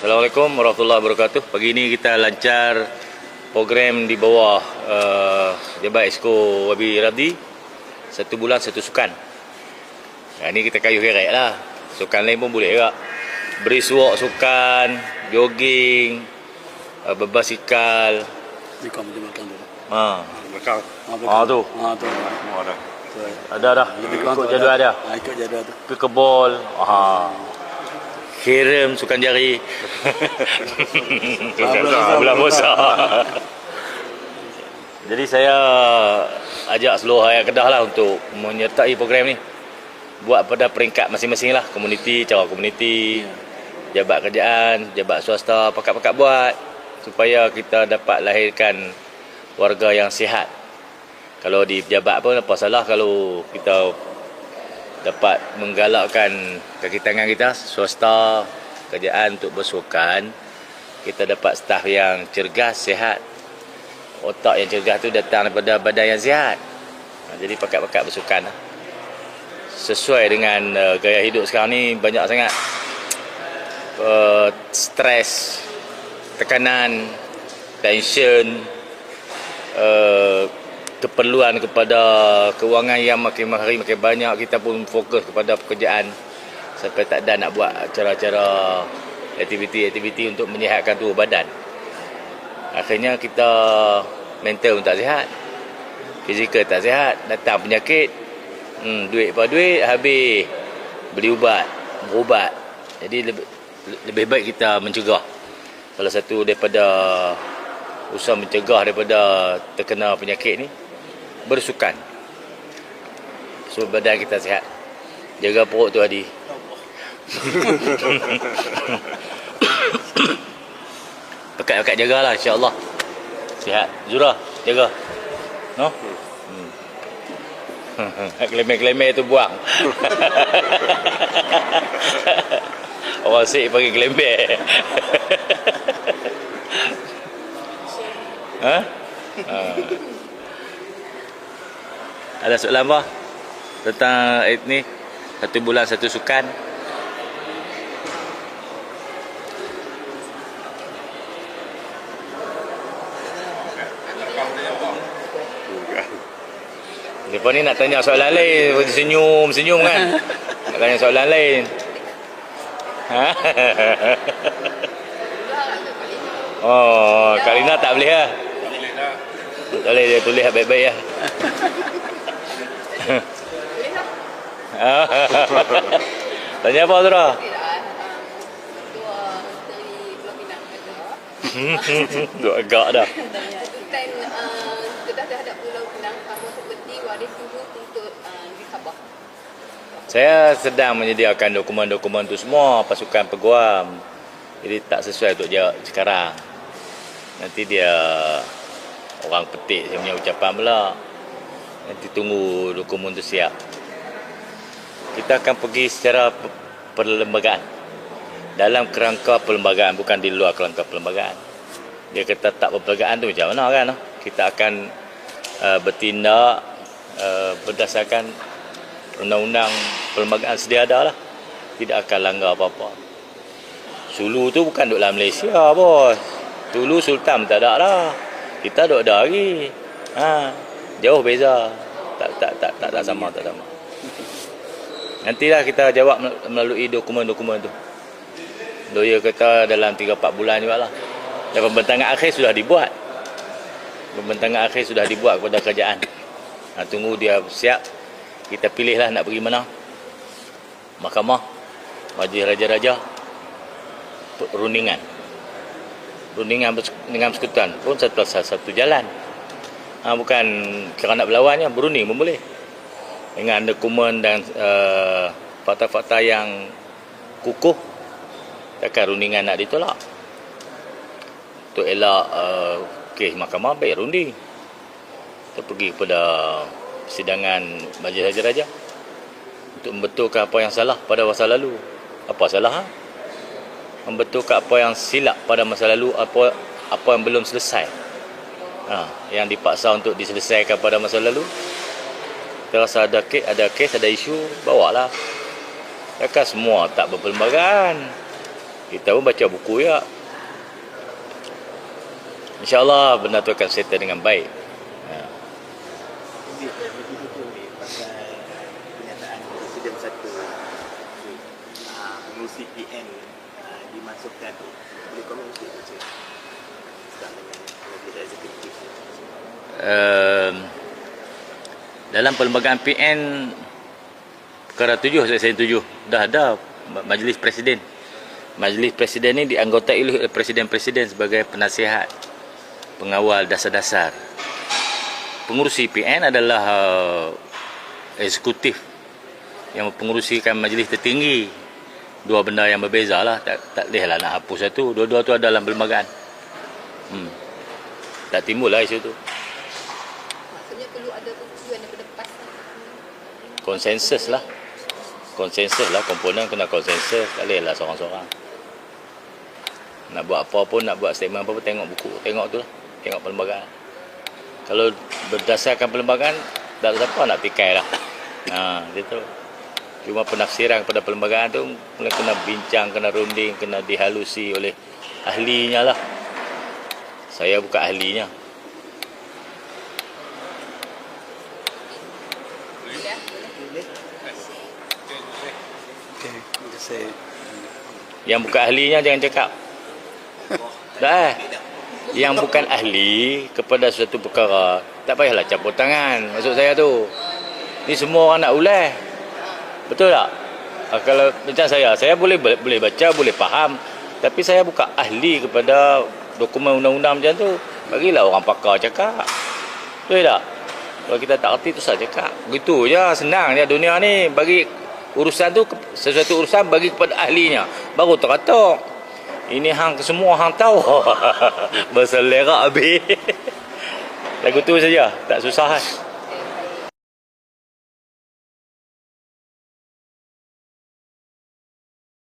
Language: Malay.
Assalamualaikum warahmatullahi wabarakatuh. Pagi ini kita lancar program di bawah uh, Jabat Esko Wabi Radhi. Satu bulan satu sukan. Nah, ini kita kayu kerek lah. Sukan lain pun boleh juga. Beri suak sukan, jogging, uh, berbasikal. Ni kau pergi makan dulu. Ha. Belakang. Ah, tu. Ah tu. Semua ada. Tu. Ada dah. Ikut tu jadual dia. Ah, ikut jadual tu. Ke kebol. Ha. Kirim sukan jari. Bulan puasa. Jadi saya ajak seluruh rakyat Kedah lah untuk menyertai program ni. Buat pada peringkat masing-masing lah. Komuniti, cara komuniti, jabat kerajaan, jabat swasta, pakat-pakat buat. Supaya kita dapat lahirkan warga yang sihat. Kalau di pejabat pun apa salah kalau kita dapat menggalakkan kaki tangan kita swasta kerajaan untuk bersukan. Kita dapat staf yang cergas sihat. Otak yang cergas tu datang daripada badan yang sihat. Ha, jadi pakat-pakat bersukan. Sesuai dengan uh, gaya hidup sekarang ni banyak sangat uh, stres tekanan tension uh, keperluan kepada kewangan yang makin hari makin banyak kita pun fokus kepada pekerjaan. Sampai tak ada nak buat cara-cara aktiviti-aktiviti untuk menyihatkan tubuh badan. Akhirnya kita mental pun tak sihat fizikal tak sihat datang penyakit hmm, duit apa duit habis beli ubat berubat. Jadi lebih, lebih baik kita mencegah. Salah satu daripada usaha mencegah daripada terkena penyakit ni bersukan. Supaya badan kita sihat. Jaga perut tu Hadi pekat-pekat jagalah insyaAllah. Sihat. Zura jaga. No? Hmm. Klemer-klemer tu buang. Orang sik panggil klemer Ha? Ha. Ada soalan apa? Tentang eh, ni Satu bulan satu sukan. Lepas ni nak tanya soalan lain Senyum-senyum kan? Nak tanya soalan lain. Ha? Oh, Kak Lina tak boleh lah. Tak boleh dia tulis baik-baik lah Tanya apa Zura? Duk agak dah Kedah terhadap Pulau Pinang sama seperti waris untuk Sabah. Saya sedang menyediakan dokumen-dokumen tu semua pasukan peguam. Jadi tak sesuai untuk dia sekarang. Nanti dia orang petik saya punya ucapan pula. Nanti tunggu dokumen tu siap. Kita akan pergi secara pe- perlembagaan. Dalam kerangka perlembagaan bukan di luar kerangka perlembagaan. Dia kata tak perlembagaan tu macam mana kan? Kita akan uh, bertindak uh, berdasarkan undang-undang perlembagaan sedia ada lah. Tidak akan langgar apa-apa. Sulu tu bukan duduk dalam Malaysia bos. Dulu Sultan tak ada lah. Kita duduk ada lagi. Ha, jauh beza. Tak tak tak tak, tak sama tak sama. Nantilah kita jawab mel- melalui dokumen-dokumen tu. Lawyer kata dalam 3-4 bulan juga lah. Dan pembentangan akhir sudah dibuat. Pembentangan akhir sudah dibuat kepada kerajaan. Ha, tunggu dia siap. Kita pilihlah nak pergi mana. Mahkamah. Majlis Raja-Raja. Perundingan. Perundingan dengan persekutuan pun satu, satu jalan. Ha, bukan kerana nak berlawannya, berunding pun boleh. Dengan dokumen dan uh, fakta-fakta yang kukuh, takkan rundingan nak ditolak. Untuk elak uh, kes mahkamah, baik runding. Kita pergi kepada persidangan Majlis Raja-Raja untuk membetulkan apa yang salah pada masa lalu. Apa salah? Ha? Membetulkan apa yang silap pada masa lalu, apa apa yang belum selesai. Ha, yang dipaksa untuk diselesaikan pada masa lalu. Kita rasa ada kes, ada kes, ada isu, bawalah. Takkan semua tak berperlembagaan. Kita pun baca buku ya. InsyaAllah benda tu akan settle dengan baik. Ha. Uh, dimasukkan tu. Boleh komen sikit tu Um, dalam perlembagaan PN perkara tujuh saya, saya tujuh. Dah ada majlis presiden. Majlis presiden ni dianggotai oleh presiden-presiden sebagai penasihat pengawal dasar-dasar. Pengurusi PN adalah uh, eksekutif yang mempengurusikan majlis tertinggi. Dua benda yang berbeza lah. Tak, tak boleh lah nak hapus satu. Dua-dua tu ada dalam perlembagaan. Hmm. Tak timbul lah isu tu. Maksudnya perlu ada persetujuan daripada PAS. konsensus lah. Konsensus lah. Komponen kena konsensus. Tak boleh lah seorang-seorang. Nak buat apa pun nak buat statement apa pun tengok buku. Tengok tu lah. Tengok perlembagaan. Kalau berdasarkan perlembagaan tak ada siapa nak pikai lah. Ha, dia tu. Cuma penafsiran kepada perlembagaan tu kena bincang kena runding kena dihalusi oleh ahlinya lah saya bukan ahlinya. Yang bukan ahlinya jangan cakap. Dah. Yang bukan ahli kepada suatu perkara tak payahlah campur tangan maksud saya tu. Ni semua orang nak ulah betul tak? Ah, kalau macam saya saya boleh boleh baca boleh faham. Tapi saya bukan ahli kepada dokumen undang-undang macam tu bagilah orang pakar cakap. Betul tak? Kalau kita tak erti tu saya cakap. Begitu je senang je dunia ni. Bagi urusan tu sesuatu urusan bagi kepada ahlinya. Baru teratok ini hang semua hang tahu. Berselera habis. Lagu tu saja. Tak susah kan